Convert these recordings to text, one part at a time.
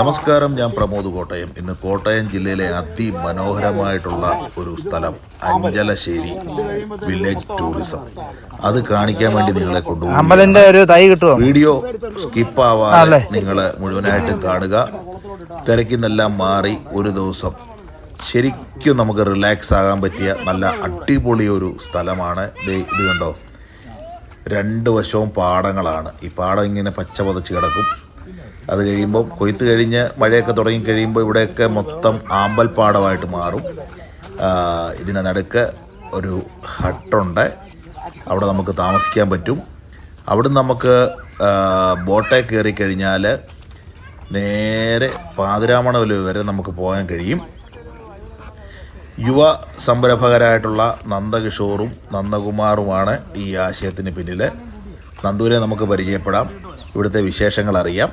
നമസ്കാരം ഞാൻ പ്രമോദ് കോട്ടയം. ഇന്ന് കോട്ടയം ജില്ലയിലെ അതിമനോഹരമായിട്ടുള്ള ഒരു സ്ഥലം അഞ്ചലശ്ശേരി വില്ലേജ് ടൂറിസം. അത് കാണിക്കാൻ വേണ്ടി നിങ്ങളെ കൊണ്ടുപോകും അമ്പലന്റെ ഒരു തൈ കിട്ടുമോ വീഡിയോ സ്കിപ്പ് ആവാതെ നിങ്ങൾ മുഴുവനായിട്ടും കാണുക. തിരക്കിന്നെല്ലാം മാറി ഒരു ദിവസം. ശരിക്കും നമുക്ക് റിലാക്സ് ആകാൻ പറ്റിയ നല്ല അടിപൊളി ഒരു സ്ഥലമാണ്. ദേ ഇത് കണ്ടോ? രണ്ട് വശവും പാടങ്ങളാണ്. ഈ പാടം ഇങ്ങനെ പച്ച പതച്ച് കിടക്കും. അത് കഴിയുമ്പോൾ കൊയ്ത്ത് കഴിഞ്ഞ് മഴയൊക്കെ തുടങ്ങി കഴിയുമ്പോൾ ഇവിടെയൊക്കെ മൊത്തം ആമ്പൽപ്പാടമായിട്ട് മാറും. ഇതിന് നടുക്ക് ഒരു ഹട്ടുണ്ട്. അവിടെ നമുക്ക് താമസിക്കാൻ പറ്റും. അവിടെ നമുക്ക് ബോട്ടെ കയറി കഴിഞ്ഞാൽ നേരെ പാതിരാമണവൽ വരെ നമുക്ക് പോകാൻ കഴിയും. യുവ സംരംഭകരായിട്ടുള്ള നന്ദകിഷോറും നന്ദകുമാറുമാണ് ഈ ആശയത്തിന് പിന്നിൽ നന്ദൂരെ നമുക്ക് പരിചയപ്പെടാം. ഇവിടുത്തെ വിശേഷങ്ങൾ അറിയാം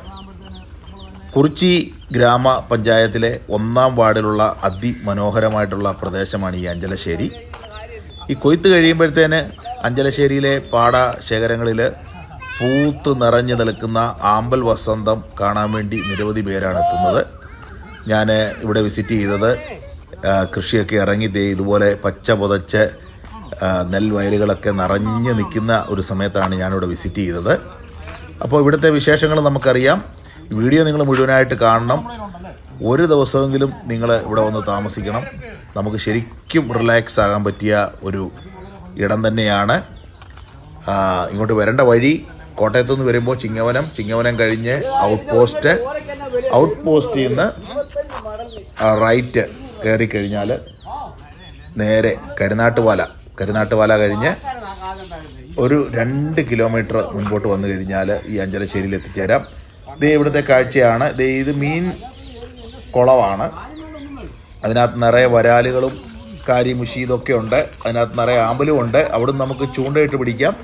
കുറിച്ചി ഗ്രാമപഞ്ചായത്തിലെ ഒന്നാം വാർഡിലുള്ള അതിമനോഹരമായിട്ടുള്ള പ്രദേശമാണ് ഈ അഞ്ചലശ്ശേരി. ഈ കൊയ്ത്ത് കഴിയുമ്പോഴത്തേന് അഞ്ചലശ്ശേരിയിലെ പാട ശേഖരങ്ങളിൽ പൂത്ത് നിറഞ്ഞു നിൽക്കുന്ന ആമ്പൽ വസന്തം കാണാൻ വേണ്ടി നിരവധി പേരാണ് എത്തുന്നത്. ഞാൻ ഇവിടെ വിസിറ്റ് ചെയ്തത് കൃഷിയൊക്കെ ഇറങ്ങി ഇതുപോലെ പച്ച പുതച്ച് നെൽവയലുകളൊക്കെ നിറഞ്ഞു നിൽക്കുന്ന ഒരു സമയത്താണ് ഞാനിവിടെ വിസിറ്റ് ചെയ്തത്. അപ്പോൾ ഇവിടുത്തെ വിശേഷങ്ങൾ നമുക്കറിയാം. വീഡിയോ നിങ്ങൾ മുഴുവനായിട്ട് കാണണം. ഒരു ദിവസമെങ്കിലും നിങ്ങൾ ഇവിടെ വന്ന് താമസിക്കണം. നമുക്ക് ശരിക്കും റിലാക്സ് ആകാൻ പറ്റിയ ഒരു ഇടം തന്നെയാണ്. ഇങ്ങോട്ട് വരേണ്ട വഴി കോട്ടയത്തു നിന്ന് വരുമ്പോൾ ചിങ്ങവനം. ചിങ്ങവനം കഴിഞ്ഞ് ഔട്ട് പോസ്റ്റ് ഔട്ട് പോസ്റ്റിൽ നിന്ന് റൈറ്റ് കയറി കഴിഞ്ഞാൽ നേരെ കരുനാട്ടുപാല കരുനാട്ടുപാല കഴിഞ്ഞ് ഒരു രണ്ട് കിലോമീറ്റർ മുൻപോട്ട് വന്നു കഴിഞ്ഞാൽ ഈ അഞ്ചലശ്ശേരിയിൽ എത്തിച്ചേരാം. ദേ ഇവിടുത്തെ കാഴ്ചയാണ്. ദേ ഇത് മീൻ കുളമാണ് അതിനകത്ത് നിറയെ വരാലുകളും കാരിമുഷി ഇതൊക്കെ ഉണ്ട്. അതിനകത്ത് നിറയെ ആമ്പലും ഉണ്ട്. അവിടുന്ന് നമുക്ക് ചൂണ്ടയിട്ട് പിടിക്കാം.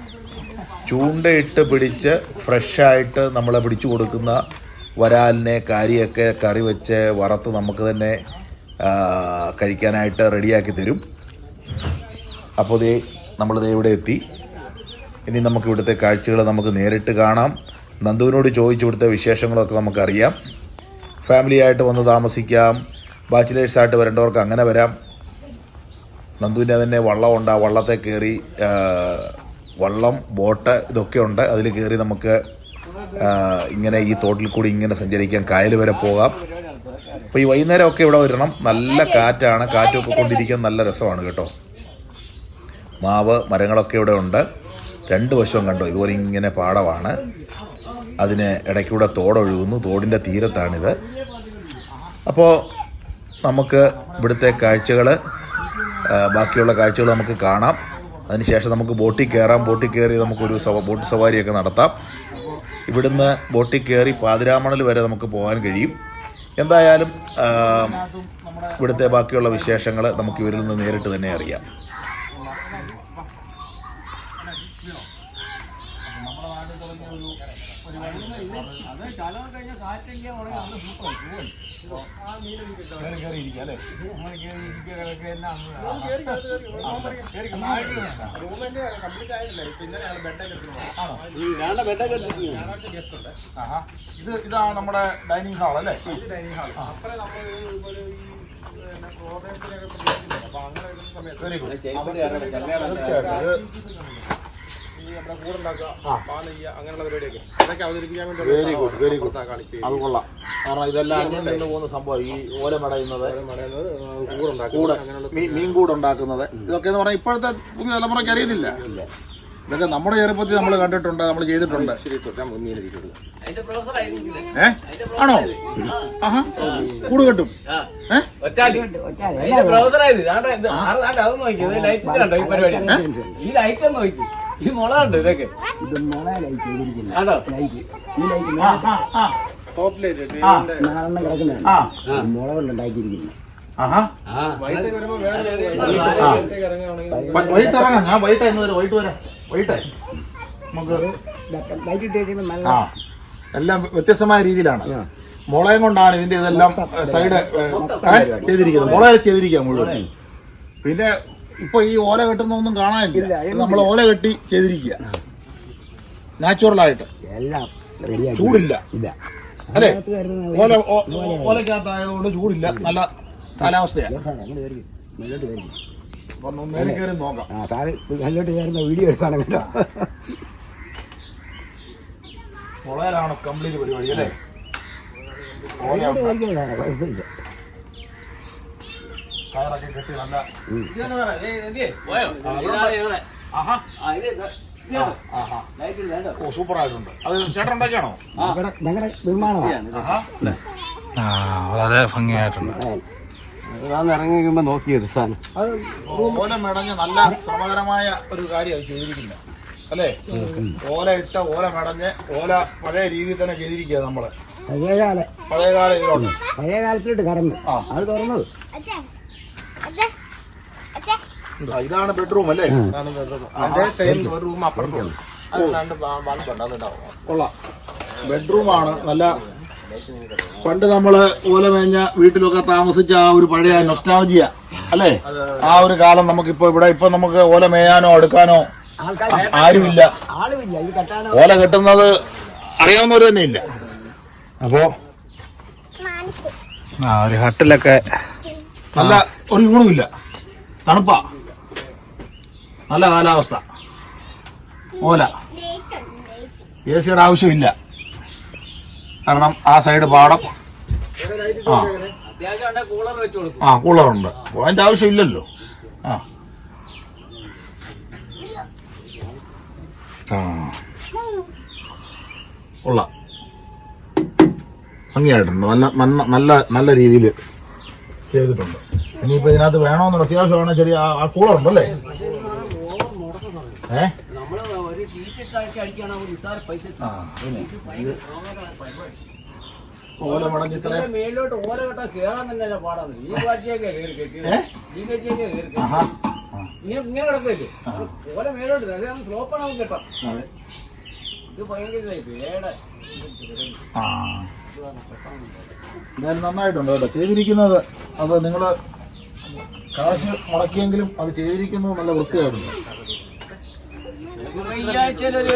ചൂണ്ടയിട്ട് പിടിച്ച് ഫ്രഷായിട്ട് നമ്മളെ പിടിച്ചു കൊടുക്കുന്ന വരാലിനെ കാരിയൊക്കെ കറി വെച്ച് വറുത്ത് നമുക്ക് തന്നെ കഴിക്കാനായിട്ട് റെഡിയാക്കി തരും. അപ്പോൾ നമ്മൾ ദേ ഇവിടെ എത്തി. ഇനി നമുക്ക് ഇവിടുത്തെ കാഴ്ചകൾ നമുക്ക് നേരിട്ട് കാണാം. നന്ദുവിനോട് ചോദിച്ച് ഇവിടുത്തെ വിശേഷങ്ങളൊക്കെ നമുക്കറിയാം. ഫാമിലി ആയിട്ട് വന്ന് താമസിക്കാം. ബാച്ചിലേഴ്സായിട്ട് വരേണ്ടവർക്ക് അങ്ങനെ വരാം. നന്ദുവിന്റെ തന്നെ വള്ളം ഉണ്ട്. ആ വള്ളത്തെ കയറി വള്ളം ബോട്ട് ഇതൊക്കെ ഉണ്ട്. അതിൽ കയറി നമുക്ക് ഇങ്ങനെ ഈ തോട്ടിൽ കൂടി ഇങ്ങനെ സഞ്ചരിക്കാം. കായൽ വരെ പോകാം. അപ്പോൾ ഈ വൈകുന്നേരമൊക്കെ ഇവിടെ വരണം. നല്ല കാറ്റാണ്. കാറ്റൊക്കെ കൊണ്ടിരിക്കാൻ നല്ല രസമാണ് കേട്ടോ. മാവ് മരങ്ങളൊക്കെ ഇവിടെ ഉണ്ട്. രണ്ട് വശവും കണ്ടോ? ഇതുപോലെ ഇങ്ങനെ പാടമാണ്. അതിന് ഇടയ്ക്കൂടെ തോടൊഴുകുന്നു. തോടിന്റെ തീരത്താണിത്. അപ്പോൾ നമുക്ക് ഇവിടുത്തെ കാഴ്ചകൾ ബാക്കിയുള്ള കാഴ്ചകൾ നമുക്ക് കാണാം. അതിനുശേഷം നമുക്ക് ബോട്ടിൽ കയറാം. ബോട്ടിൽ കയറി നമുക്കൊരു സവ ബോട്ട് സവാരിയൊക്കെ നടത്താം. ഇവിടുന്ന് ബോട്ടിൽ കയറി പാതിരാമണൽ വരെ നമുക്ക് പോകാൻ കഴിയും. എന്തായാലും ഇവിടുത്തെ ബാക്കിയുള്ള വിശേഷങ്ങൾ നമുക്ക് ഇവരിൽ നിന്ന് നേരിട്ട് തന്നെ അറിയാം. ഇത് ഇതാണ് നമ്മുടെ ഡൈനിങ് ഹാൾ അല്ലേ dining hall very good very good very good അത് കൊള്ളാം. കാരണം ഇതെല്ലാം അന്യം നിന്ന് പോകുന്ന സംഭവം ഈ ഓല മടയുന്നത് കൂട് മീൻ കൂട് ഉണ്ടാക്കുന്നത്. ഇതൊക്കെ എന്ന് പറഞ്ഞാൽ ഇപ്പോഴത്തെ പുതിയ തലമുറയ്ക്ക് അറിയുന്നില്ല ഇതൊക്കെ നമ്മുടെ ചെറുപ്പത്തിൽ നമ്മൾ കണ്ടിട്ടുണ്ട് നമ്മൾ ചെയ്തിട്ടുണ്ട്. ഏ? ആണോ? ആഹാ. കൂട് കെട്ടും. ഏ? ഈ ലൈറ്റ് ബ്രൗസറായത് ദാണ്ടെ ഇത് ആറ് ദാണ്ടെ അത് നോക്കി ഇത് ലൈറ്റ് കണ്ടോ ഈ പരിപാടി ഈ ലൈറ്റ് നോക്കി ഈ മുള ഉണ്ട് ഇതൊക്കെ ആണോ ആ. ആ ആ. ആ ആ ആഹാ ആ വൈകിട്ട് ഇറങ്ങാം. ഞാൻ വൈകിട്ട് എന്ന് വരും. വൈകിട്ട് വരാം. വൈകിട്ട്. നമുക്ക് ആ. എല്ലാം വ്യത്യസ്തമായ രീതിയിലാണ്. മുളയും കൊണ്ടാണ് ഇതിന്റെ ഇതെല്ലാം സൈഡ് ചെയ്തിരിക്കുന്നത്. മുള ചെയ്തിരിക്കുക മുഴുവൻ. പിന്നെ ഇപ്പൊ ഈ ഓല കെട്ടുന്നൊന്നും കാണാനില്ല. നമ്മൾ ഓല കെട്ടി ചെയ്തിരിക്കുക നാച്ചുറൽ ആയിട്ട്. ചൂടില്ല. അല്ലേ? ഓല ഓലക്കകത്തായതുകൊണ്ട് ചൂടില്ല. നല്ല കാലാവസ്ഥയാണ്. ഒന്ന് വീഡിയോ എടുത്താണ് കേട്ടോ. മുളയിലാണ് കംപ്ലീറ്റ് പരിപാടി അല്ലേ? കല്ലോട്ട് ലൈറ്റ് കെട്ടി നല്ല ഓ സൂപ്പർ ആയിട്ടുണ്ട്. അത് ചേട്ടൻ ഉണ്ടാക്കിയാണോ ഞങ്ങളുടെ നിർമ്മാണമാണ് വളരെ ഭംഗിയായിട്ടുണ്ട്. ഇറങ്ങിക്കുമ്പോ നോക്കിയത് സാധനം. അത് ഓല മെടഞ്ഞ നല്ല ശ്രമകരമായ ഒരു കാര്യമായി ചെയ്തിരിക്കുന്നത്. അല്ലേ? ഓല ഇട്ട ഓല മെടഞ്ഞ് ഓല പഴയ രീതിയിൽ തന്നെ ചെയ്തിരിക്കുക നമ്മൾ. പഴയകാല. പഴയകാല ഇതിലുണ്ട് പഴയ കാലത്തിലോട്ട് കടന്നു ആ. അത് തുറന്നത്. ഇതാണ് ബെഡ്റൂം അല്ലേ? കൊള്ളാം. ബെഡ്റൂമാണ് നല്ല പണ്ട് നമ്മൾ ഓലമേഞ്ഞ വീട്ടിലൊക്കെ താമസിച്ച ആ ഒരു പഴയ നൊസ്റ്റാജിയ അല്ലേ? ആ ഒരു കാലം നമുക്കിപ്പോ ഇവിടെ ഇപ്പൊ നമുക്ക് ഓല മേയാനോ എടുക്കാനോ ആരുമില്ല. ഓല കെട്ടുന്നത് അറിയാവുന്നവർ തന്നെ ഇല്ല അപ്പോ ആ ഒരു ഹട്ടിലൊക്കെ നല്ല ഒരു ഗുണമില്ല തണുപ്പാ. നല്ല കാലാവസ്ഥ. ഓല. എ സിയുടെ ആവശ്യമില്ല. കാരണം ആ സൈഡ് പാടം. ആ. ആ കൂളറുണ്ട്. അതിന്റെ ആവശ്യമില്ലല്ലോ. ആ. ഉള്ള ഭംഗിയായിട്ടുണ്ട്. നല്ല നല്ല നല്ല രീതിയിൽ ചെയ്തിട്ടുണ്ട്. ഇനിയിപ്പോ ഇതിനകത്ത് വേണമെന്നുള്ള അത്യാവശ്യമാണ്. ചെറിയ ആ- ആ ഓല മടങ്ങി മേലോട്ട് ഓല കെട്ടാ കേറാൻ തന്നെ പാടാണ്. ഈ കാഴ്ചയൊക്കെ കയറി കെട്ടി? ഈ കാഴ്ചയൊക്കെ കയറി ഇങ്ങനെ ഇങ്ങനെ കിടക്കില്ലേ ഓല മേലോട്ട് അതാണ് സ്ലോപ്പാണ് നമുക്ക് കെട്ടാം ഇത് ഭയങ്കര പേടെ. എന്തായാലും നന്നായിട്ടുണ്ട് കേട്ടോ. ചെയ്തിരിക്കുന്നത് അത് നിങ്ങൾ കാശ് മുടക്കിയെങ്കിലും അത് ചെയ്തിരിക്കുന്നത് നല്ല വൃത്തിയായിട്ടുണ്ട്. ഈ ആഴ്ചയിൽ ഒരു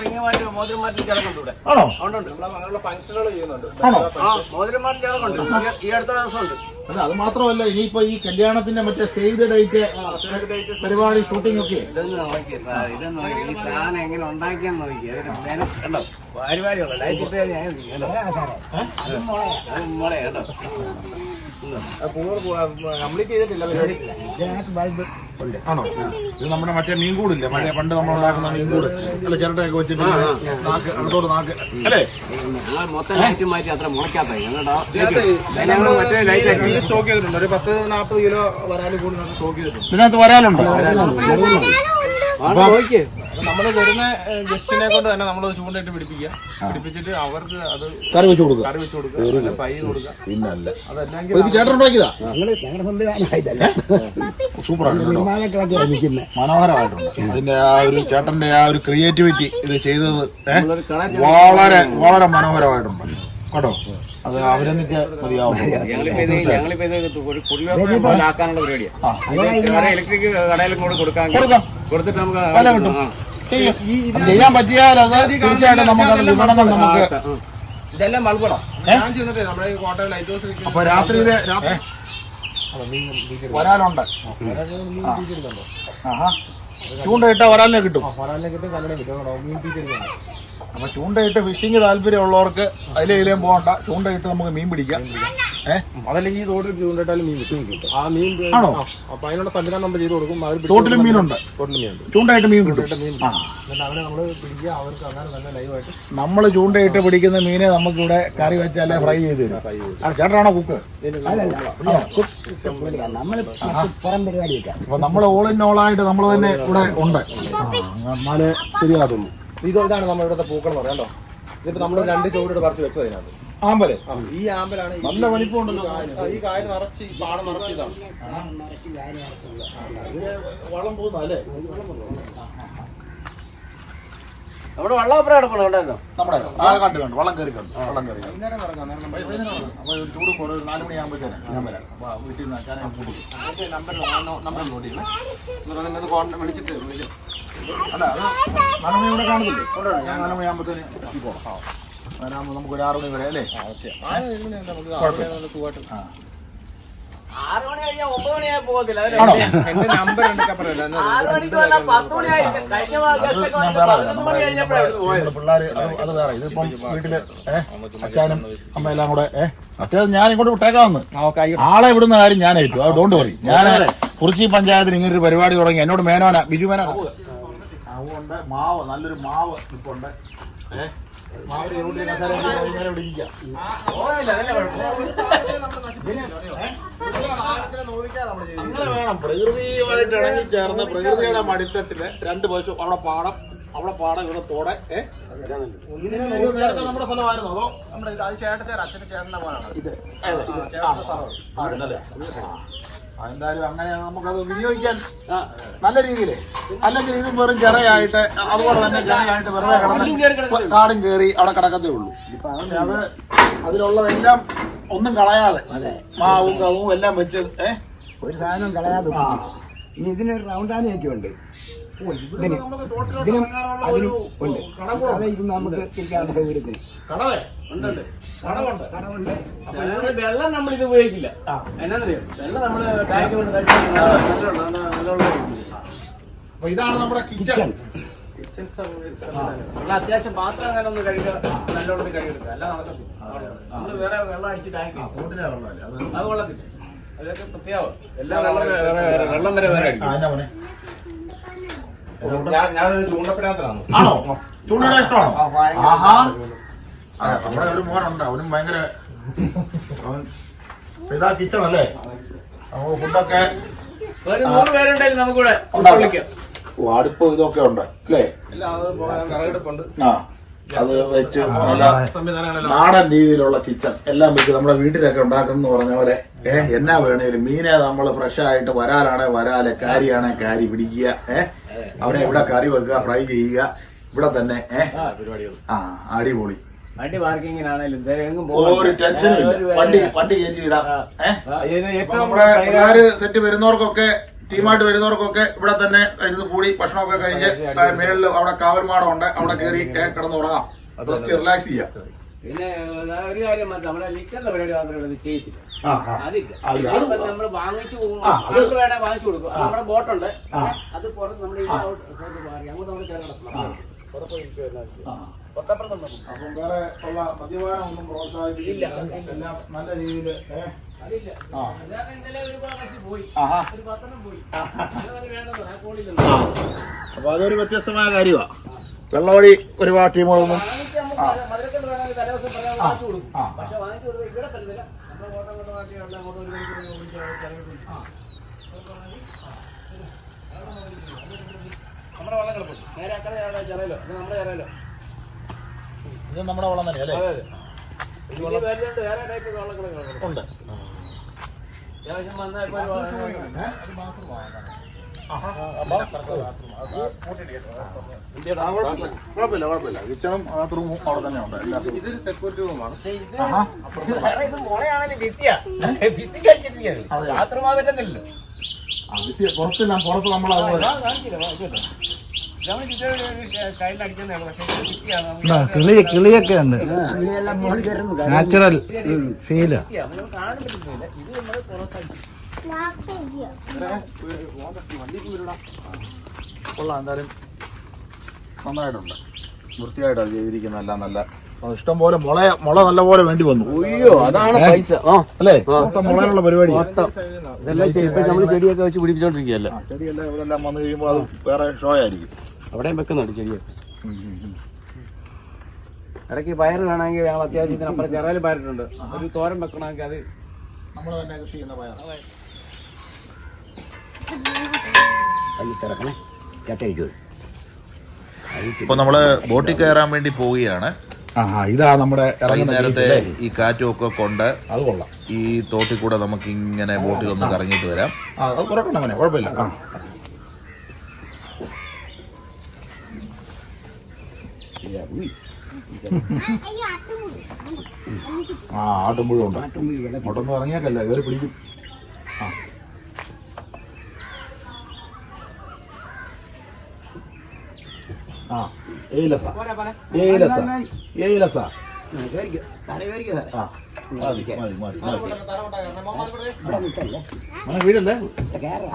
റിങ് മാറ്റി മോതിരം മാറ്റി കിടക്കുന്നുണ്ട് ഇവിടെ. ആണോ? അതുകൊണ്ട് ആണോ? ആ മോതിരം മാറ്റി കിടക്കുന്നുണ്ട് ഈ- ഈ അടുത്ത ദിവസം അല്ല അത് മാത്രമല്ല ഇനിയിപ്പോ ഈ കല്യാണത്തിന്റെ മറ്റേ സേവ് ദ ഡേറ്റ് പരിപാടി ഷൂട്ടിംഗ് ഒക്കെ. ഇതൊന്ന് നോക്കി സാർ ഇതൊന്ന് നോക്കി. ഈ സാധനം എങ്ങനെ ഉണ്ടാക്കിയെന്ന് നോക്കി. അതിന്റെ സേന കണ്ടോ? പരിപാടിയുള്ള ലൈറ്റ് ഇട്ട് ഞാൻ കണ്ടോ? അത് മോളെ കേട്ടോ ഇതിനകത്ത് ബൾബ് ഉണ്ട് ആണോ ഇത് നമ്മുടെ മറ്റേ മീൻകൂടില്ലേ മഴ പണ്ട് നമ്മൾ ഉണ്ടാക്കുന്ന മീൻകൂട് അല്ല ചിരട്ടയൊക്കെ വെച്ചിട്ട് നാക്ക് നാക്ക് അല്ലേ മൊത്തം ലൈറ്റ് മാറ്റി അത്ര മുളയ്ക്കാത്ത സ്റ്റോക്ക് ചെയ്തിട്ടുണ്ട് ഒരു പത്ത് നാൽപ്പത് കിലോ വരാനും കൂടി നമുക്ക് സ്റ്റോക്ക് ചെയ്തിട്ടുണ്ട് ഇതിനകത്ത് വരാലുണ്ടോ നമ്മൾ വരുന്ന ഗസ്റ്റിനെ കൊണ്ട് തന്നെ നമ്മൾ ചൂണ്ടായിട്ട് പിടിപ്പിക്കുക. പിടിപ്പിച്ചിട്ട് അവർക്ക് അത് കറി വെച്ച് കൊടുക്കുക. കറി വെച്ച് കൊടുക്കുക. ഫ്രൈ കൊടുക്കുക. പിന്നല്ല. അതല്ലെങ്കിൽ ഞങ്ങൾ ഞങ്ങളുടെ സൂപ്പറാണ് മനോഹരമായിട്ടുണ്ട്. അതിന്റെ ആ ഒരു ചേട്ടന്റെ ആ ഒരു ക്രിയേറ്റിവിറ്റി ഇത് ചെയ്തത് വളരെ വളരെ മനോഹരമായിട്ടുണ്ട്. കേട്ടോ? അത് അവരെന്നിട്ട് മതിയാവും ഇലക്ട്രിക് കടയിലും കൂടെ കൊടുക്കാൻ കൊടുത്തിട്ട് നമുക്ക് ചെയ്യാൻ പറ്റിയാൽ അത് തീർച്ചയായിട്ടും നമുക്ക് വിപണനം നമുക്ക് ഇതെല്ലാം ഞാൻ ചെന്നിട്ട് നമ്മുടെ ഈ കോട്ടയം ലൈറ്റ് ഹൗസ് അപ്പൊ രാത്രിയിലെ വരാലുണ്ട് ആഹാ. ചൂണ്ടയിട്ട വരാലിനെ കിട്ടും. കേട്ടോ. മീൻ തീറ്റ അപ്പൊ ചൂണ്ടയിട്ട് ഫിഷിങ് താല്പര്യമുള്ളവർക്ക് അതിലേലും പോകണ്ട. ചൂണ്ടയിട്ട് നമുക്ക് മീൻ പിടിക്കാം. ഏഹ് അതല്ലെങ്കിൽ ഈ തോട്ടിൽ ചൂണ്ടിട്ടാലും മീൻ കിട്ടും കിട്ടും ആ മീൻ ആണോ? അപ്പൊ അതിനുള്ള സംവിധാനം നമ്മൾ ചെയ്ത് കൊടുക്കും. അവർ തോട്ടിലും മീനുണ്ട്. തോട്ടിലും മീനുണ്ട്. ചൂണ്ടയിട്ട് മീൻ കിട്ടും. ആ. എന്നിട്ട് അവരെ നമ്മൾ പിടിക്കുക. അവർക്ക് അങ്ങനെ തന്നെ ലൈവായിട്ട് നമ്മൾ ചൂണ്ടയിട്ട് പിടിക്കുന്ന മീനെ നമുക്ക് ഇവിടെ കറി വെച്ചാലേ ഫ്രൈ ചെയ്ത് തരും. ആ, ചേട്ടനാണോ കുക്ക് അപ്പൊ നമ്മൾ ഓൾ ഇൻ ഓൾ ആയിട്ട് നമ്മൾ തന്നെ ഇവിടെ ഉണ്ട്. ശരിയാകുന്നു എന്നാലേ ശരിയാകുള്ളൂ ഇത് ഇതാണ് നമ്മുടെ ഇവിടുത്തെ പൂക്കൾ എന്ന് പറയാം കേട്ടോ ഇതിപ്പോ നമ്മൾ രണ്ട് ചുവട് പറിച്ച് വെച്ചത് അതിനകത്ത് ആമ്പൽ ആ, ഈ ആമ്പലാണ് ഈ- നല്ല വലിപ്പമുണ്ടല്ലോ ആ, ഈ കായ നിറച്ച് ഈ പാടം നിറച്ച് ഇതാണ് വളം പോകുന്ന അല്ലേ നമ്മുടെ വള്ളാപ്പുറം കിടക്കണം കണ്ടായിരുന്നോ നമ്മുടെ ആ കണ്ടു കണ്ടു വള്ളം കയറി കണ്ടു വള്ളം കയറി കണ്ടു. വൈകുന്നേരം ഇറങ്ങാം. അപ്പൊ ഒരു ചൂട് കുറേ ഒരു നാല് മണിയാകുമ്പോഴത്തേനെ ഞാൻ വരാം. അപ്പോൾ വീട്ടിൽ നിന്ന് അച്ഛനെ നമ്പർ നമ്പർ വിളിച്ചിട്ട് അല്ല അത് ഇവിടെ കാണുന്നില്ലേ ഞാൻ എത്തിക്കോളാം നമുക്ക് ഒരു ആറ് മണി വരെ അല്ലേ? ആറ് മണി കഴിഞ്ഞാൽ ഒമ്പത് മണിയായി പോകത്തില്ല. എന്റെ നമ്പർ എന്നൊക്കെ പറയല്ലോ ആറ് മണിക്ക് വന്നാൽ പത്ത് മണിയായിരിക്കും കഴിഞ്ഞ ഗസ്റ്റൊക്കെ വന്നിട്ട് പതിനൊന്ന് മണി കഴിഞ്ഞപ്പോഴാണ് പോയത്. അത് വേറെ. ഇതിപ്പം വീട്ടിൽ അച്ഛനും അമ്മയെല്ലാം കൂടെ ഏഹ് മറ്റേത് ഞാൻ ഇങ്ങോട്ട് വിട്ടേക്കാമെന്ന് ആളെ വിടുന്ന കാര്യം ഞാൻ ഏറ്റു. അത് ഡോണ്ട് പറയും ഞാൻ കുറിച്ചി പഞ്ചായത്തിന് ഇങ്ങനെ ഒരു പരിപാടി തുടങ്ങി. എന്നോട് മേനോന ബിജു മേനോന. അതുകൊണ്ട് മാവ് നല്ലൊരു മാവ് ഇപ്പുണ്ട്. ഏഹ് അങ്ങനെ വേണം പ്രകൃതിയുമായിട്ട് ഇണങ്ങി ചേർന്ന് പ്രകൃതിയുടെ മടിത്തട്ടിൽ രണ്ട് പശു അവിടെ പാടം അവിടെ പാടം ഇവിടെ തോടെ ഏഹ് നേരത്തെ നമ്മുടെ സ്ഥലമായിരുന്നു അതോ നമ്മുടെ ഇത് ചേട്ടത്തെ അച്ഛന്റെ ചേട്ടന്റെ പോലാണ് അതെ. എന്തായാലും അങ്ങനെ നമുക്കത് വിനിയോഗിക്കാൻ നല്ല രീതിയിൽ അല്ലെങ്കിൽ ഇതും വെറും ചെറയായിട്ട് അതുപോലെ തന്നെ ചെറയായിട്ട് വെറുതെ കിടന്ന് കാടും കയറി അവിടെ കിടക്കത്തേ ഉള്ളൂ. പക്ഷെ അത് അതിലുള്ളതെല്ലാം ഒന്നും കളയാതെ മാവും കവും എല്ലാം വെച്ച് ഏഹ് ഒരു സാധനം കളയാതെ ഇതിനൊരു റൗണ്ടാനൊക്കെ ഉണ്ട്. ഇതിന് ഇതിനും അതിനും ഉണ്ട്. അതെ ഇത് നമുക്ക് തിരിക്കാനുള്ള സൗകര്യത്തിന് കടവേ? കടവുണ്ട്. വെള്ളം നമ്മൾ ഇത് ഉപയോഗിക്കില്ല വെള്ളം നമ്മൾ ടാങ്ക് കൊണ്ട് കഴിച്ചാൽ നല്ലോണം നല്ലോണം അപ്പൊ ഇതാണ് നമ്മുടെ കിച്ചൺ. നമ്മൾ അത്യാവശ്യം പാത്രം അങ്ങനെ ഒന്ന് കഴുകുക നല്ലോണം കഴുകെടുക്കുക അല്ല നടക്കത്തില്ല. നമ്മൾ വേറെ വെള്ളം അടിച്ച് ടാങ്ക് അത് കൊള്ളത്തില്ല. അതൊക്കെ പ്രത്യേകം എല്ലാം വെള്ളം വരെ വേറെ അടിക്കും. ഞാനൊരു ചൂണ്ടപ്പെടാത്തതാണ് ആണോ? ചൂണ്ടയുടെ ഇഷ്ടമാണോ? ആഹാ. ആ, നമ്മുടെ ഒരു മോനുണ്ട് അവനും ഭയങ്കര അവൻ ഇതാ കിച്ചൺ അല്ലേ? നമുക്ക് ഫുഡൊക്കെ ഒരു നൂറ് പേരുണ്ടായിരുന്നു നമുക്കിവിടെ. വിളിക്കാം. ഓ, ഇതൊക്കെ ഉണ്ട് അല്ലേ? അത് പോകാൻ ആ അത് വെച്ച് നല്ല നാടൻ രീതിയിലുള്ള കിച്ചൺ എല്ലാം വെച്ച് നമ്മുടെ വീട്ടിലൊക്കെ ഉണ്ടാക്കുന്ന പറഞ്ഞ പോലെ ഏഹ് എന്നാ വേണേലും മീനെ നമ്മൾ ഫ്രഷ് ആയിട്ട് വരാലാണെ വരാൽ കാരിയാണെ കാരി പിടിക്കുക ഏഹ് അവനെ ഇവിടെ കറി വെക്കുക ഫ്രൈ ചെയ്യുക ഇവിടെ തന്നെ ആ അടിപൊളി. വണ്ടി പാർക്കിങ്ങിനാണേലും ഒരു ടെൻഷനും ഇല്ല. വണ്ടി വണ്ടി കയറ്റി ഇടാം ഏഹ് ഇതിന് ഇപ്പൊ ഏറ്റവും നമ്മുടെ പിള്ളേര് സെറ്റ് വരുന്നവർക്കൊക്കെ ടീമായിട്ട് വരുന്നവർക്കൊക്കെ ഇവിടെ തന്നെ ഇരുന്ന് കൂടി ഭക്ഷണമൊക്കെ കഴിഞ്ഞ് മേളിൽ അവിടെ കാവൽമാടം ഉണ്ട് അവിടെ കയറി കിടന്നുറങ്ങാം. റെസ്റ്റ് റിലാക്സ് ചെയ്യാം. പിന്നെ ഒരു കാര്യം നമ്മുടെ ലിക്കറിന്റെ പരിപാടി മാത്രമേ ആ. അതില്ല ഇപ്പൊ നമ്മൾ വാങ്ങിച്ചു പോകും ആ, അത് ആൾക്ക് വേണേ വാങ്ങിച്ചു കൊടുക്കും. അത് നമ്മുടെ ബോട്ടുണ്ട്. അത് പുറത്ത് നമ്മുടെ ഈ ഔട്ട് സൈഡ് മാറി. അങ്ങോട്ട് നമ്മൾ അപ്പം വേറെ ഉള്ള മദ്യപാനം ഒന്നും പ്രോത്സാഹിപ്പിക്കില്ല എല്ലാം നല്ല രീതിയിൽ ആ. ആ. അപ്പൊ അതൊരു വ്യത്യസ്തമായ കാര്യമാണ് വെള്ളവടി ഒരുപാട് ടീമുകളൊന്നും വാങ്ങിച്ച് നമുക്ക് മധുരക്കൊണ്ട് വേണമെങ്കിൽ തലേദിവസം പറയാൻ വാങ്ങിച്ചു കൊടുക്കും പക്ഷെ വാങ്ങിച്ചു കൊടുക്കുക ഇവിടെ പറ്റത്തില്ല നമ്മുടെ കോട്ടം കൊണ്ട് മാറ്റി വെള്ളം അങ്ങോട്ട് ഒരു മണിക്കൂർ ഓടിച്ച് ചിലവിട്ടുണ്ട് നമ്മുടെ വെള്ളം കിടപ്പുണ്ട്. നേരെ അക്കരെ അവിടെ ചിറയലോ ഇത് നമ്മുടെ ചിറയലോ ഇത് നമ്മുടെ വള്ളം തന്നെ അല്ലേ? ഇതിന്റെ പേരിലുണ്ട് വേറെ ടൈപ്പ് വെള്ളം കിടക്കുന്നുണ്ട് ഉണ്ട്. അത്യാവശ്യം വന്നാൽ കുഴപ്പമില്ല കുഴപ്പമില്ല. കിച്ചണും ബാത്റൂമും അവിടെ തന്നെ ഉണ്ട്. ഇതൊരു സെക്യൂരിറ്റി റൂമാണ് ഇത് മുളയാണെങ്കിൽ ഭിത്തിയാ. ഭിത്തി കഴിച്ചിട്ടില്ല ബാത്റൂം ആ പറ്റുന്നില്ലല്ലോ. വിദ്യ- പുറത്തെല്ലാം പുറത്ത് ഇതാ, കിളി കിളിയൊക്കെ ഉണ്ട്. നാച്ചുറൽ ഫീൽ കൊള്ളാം എന്തായാലും നന്നായിട്ടുണ്ട്. വൃത്തിയായിട്ടാണ് ചെയ്തിരിക്കുന്നത് എല്ലാം നല്ല ഇഷ്ടം പോലെ മുള മുള നല്ല പോലെ വേണ്ടി വന്നു. അയ്യോ അതാണ് പൈസ. അല്ലേ? പരിപാടി. ഇതെല്ലാം നമ്മൾ ചെടിയൊക്കെ വെച്ച് പിടിപ്പിച്ചോണ്ടിരിക്കുകയല്ലേ? ചെടിയെല്ലാം ഇതെല്ലാം വന്നു കഴിയുമ്പോൾ അത് വേറെ ഷോ ആയിരിക്കും. അവിടെയും വെക്കുന്നുണ്ട് ചെടിയൊക്കെ. ഇടയ്ക്ക് പയർ വേണമെങ്കിൽ ഞങ്ങൾ അത്യാവശ്യത്തിന് അപ്പുറം ചെറയിൽ പയറിട്ടുണ്ട്. ഒരു തോരൻ വെക്കണമെങ്കിൽ അത് നമ്മൾ തന്നെ കൃഷി ചെയ്യുന്ന പയർ ഇപ്പൊ നമ്മൾ ബോട്ടിൽ കയറാൻ വേണ്ടി പോവുകയാണ്. ആ ഇതാ നമ്മുടെ നേരത്തെ ഈ കാറ്റും ഒക്കെ കൊണ്ട് അത് കൊള്ളാം. ഈ തോട്ടിൽ കൂടെ നമുക്ക് ഇങ്ങനെ ബോട്ടിൽ ഒന്ന് കറങ്ങിയിട്ട് വരാം. ആ അത് തുറക്കണ്ട അങ്ങനെ കുഴപ്പമില്ല. ആ. ആ ആട്ടുമ്പുഴ ഉണ്ട്. അങ്ങോട്ടൊന്നും ഇറങ്ങിയാക്കല്ല ഇവർ പിടിക്കും. ആ. ആ. ഏലസ. ഏലസ. ഏലസ. സാറേ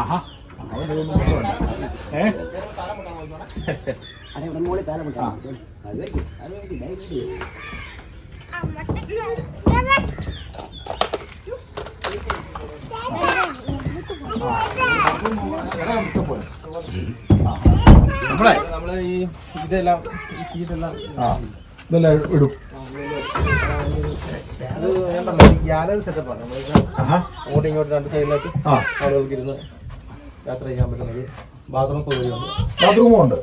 ആ. നമ്മളെ ഈ ഇതെല്ലാം ഈ ഷീറ്റെല്ലാം ആ ഇതെല്ലാം ഇടും. അത് ഞാൻ പറഞ്ഞു ഗ്യാലറി സെറ്റപ്പാണ് നമ്മളിത് ആഹാ. അങ്ങോട്ടും ഇങ്ങോട്ടും രണ്ട് സൈഡിലായിട്ട് ആ. ആളുകൾക്ക് ഇരുന്ന് യാത്ര ചെയ്യാൻ പറ്റുന്നത് ബാത്റൂം സൗകര്യമുണ്ട് ബാത്റൂമും ഉണ്ട്.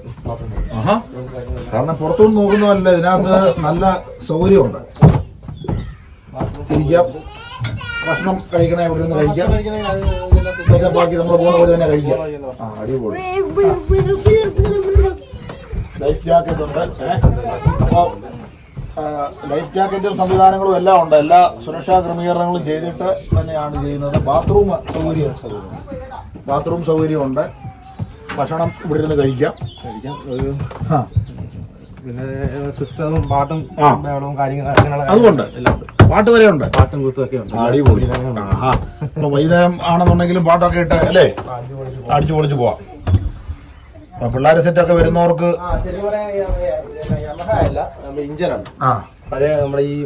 കാരണം പുറത്തുനിന്ന് നോക്കുന്നതല്ല ഇതിനകത്ത് നല്ല സൗകര്യമുണ്ട്. ഇരിക്കാം ഭക്ഷണം കഴിക്കണേ ഇവിടെ നിന്ന് കഴിക്കാം. ഇതൊക്കെ ബാക്കി നമ്മൾ പോകുന്ന പോലെ തന്നെ കഴിക്കാം. ആ അടിപൊളി. ലൈഫ് ജാക്കറ്റ് ഉണ്ട്. അപ്പോൾ ലൈഫ് ജാക്കറ്റും സംവിധാനങ്ങളും എല്ലാം ഉണ്ട്. എല്ലാ സുരക്ഷാ ക്രമീകരണങ്ങളും ചെയ്തിട്ട് തന്നെയാണ് ചെയ്യുന്നത്. ബാത്റൂം സൗകര്യം ബാത്റൂം സൗകര്യമുണ്ട് ഭക്ഷണം ഇവിടെ ഇരുന്ന് കഴിക്കാം. കഴിക്കാം. ഒരു ആ. പിന്നെ സിസ്റ്റവും പാട്ടും. ബഹളവും കാര്യങ്ങളും അതുകൊണ്ട്. എല്ലാം ഉണ്ട്. പാട്ട് വരെ ഉണ്ട്. പാട്ടും കൂത്തും ഒക്കെ ഉണ്ട്. അടിപൊളി. ആഹാ. അപ്പൊ വൈകുന്നേരം ആണെന്നുണ്ടെങ്കിലും പാട്ടൊക്കെ ഇട്ട് അല്ലേ? അടിച്ചു പൊളിച്ച് പോവാം. അപ്പൊ പിള്ളേരെ സെറ്റൊക്കെ വരുന്നവർക്ക് ആ പഴയ നമ്മുടെ ഈ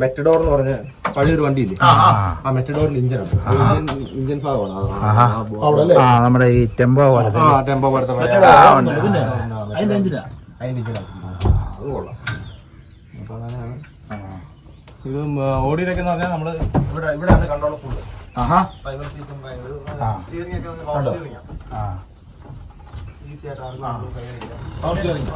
മെറ്റഡോർ എന്ന് പറഞ്ഞ പഴയൊരു വണ്ടിയില്ലേ? ആ മെറ്റഡോറിൽ ഇഞ്ചനാണ് ഇഞ്ചൻ ഇഞ്ചൻ ഭാഗമാണ്. നമ്മുടെ ഈ ടെമ്പോ ടെമ്പോ പോലത്തെ പഴയ അതിന്റെ ഇഞ്ചിനാണ് അതിന്റെ ഇഞ്ചിനാണ് അത് കൊള്ളാം. ഇത് ഓടിയിലേക്ക് എന്ന് പറഞ്ഞാൽ നമ്മൾ ഇവിടെ ഇവിടെയാണ് കൺട്രോൾ ഫുള്ള് ആഹാ. ഫൈബർ സീറ്റും ആ. സ്റ്റിയറിംഗ് ഒക്കെ കണ്ടോ? പവർ സ്റ്റിയറിംഗ് ആ. ഈസി ആയിട്ട് ആർക്കും കൈകാര്യം പവർ സ്റ്റിയറിംഗ്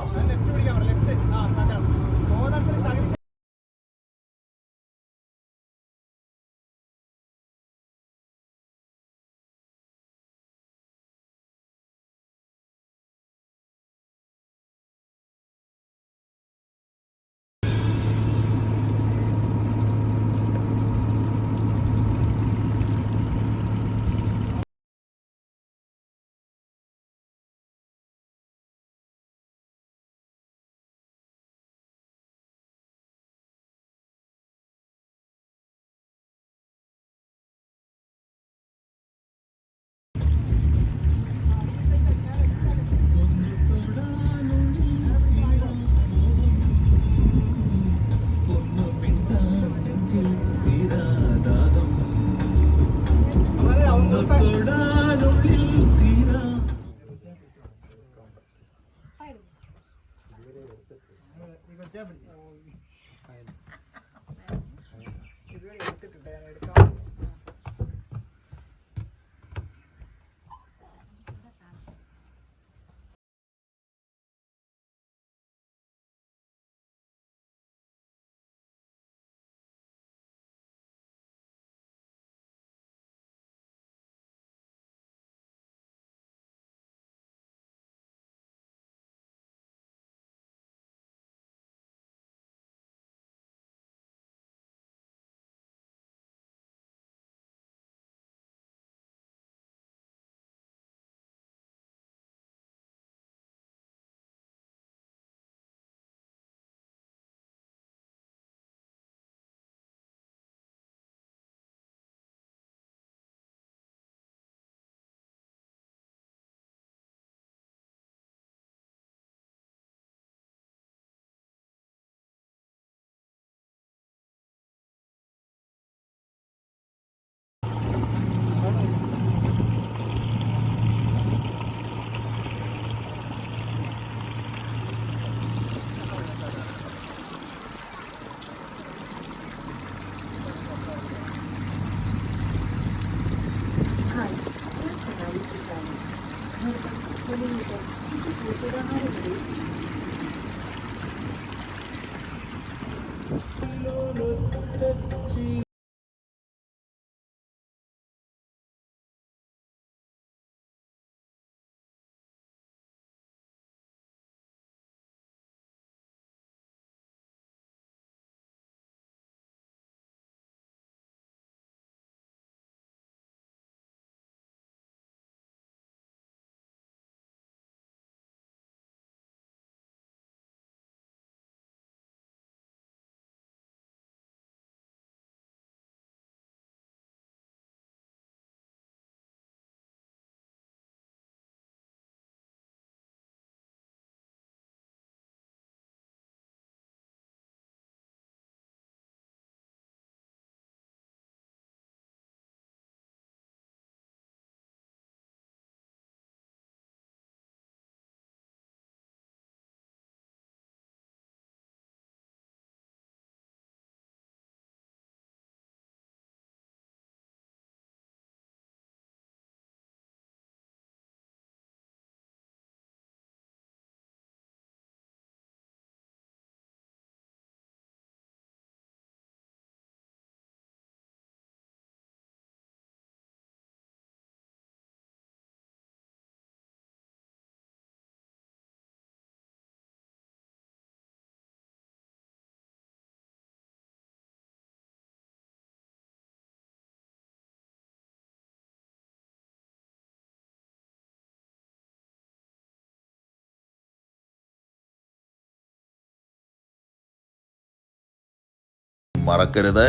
മറക്കരുത്.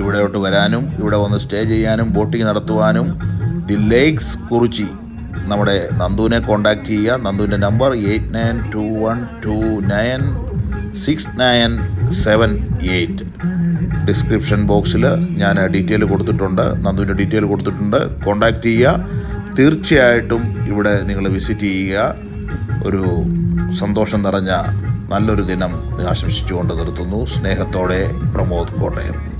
ഇവിടെയോട്ട് വരാനും ഇവിടെ വന്ന് സ്റ്റേ ചെയ്യാനും ബോട്ടിംഗ് നടത്തുവാനും ദി ലേക്സ് കുറിച്ചി നമ്മുടെ നന്ദുവിനെ കോണ്ടാക്ട് ചെയ്യുക. നന്ദുവിന്റെ number eight nine two one two nine six nine seven eight. Description ബോക്സിൽ ഞാൻ ഡീറ്റെയിൽ കൊടുത്തിട്ടുണ്ട്. നന്ദുവിന്റെ ഡീറ്റെയിൽ കൊടുത്തിട്ടുണ്ട്. കോണ്ടാക്ട് ചെയ്യുക. തീർച്ചയായിട്ടും ഇവിടെ നിങ്ങൾ വിസിറ്റ് ചെയ്യുക. ഒരു സന്തോഷം നിറഞ്ഞ നല്ലൊരു ദിനം ആശംസിച്ചുകൊണ്ട് നിർത്തുന്നു. സ്നേഹത്തോടെ പ്രമോദ് കോട്ടയം.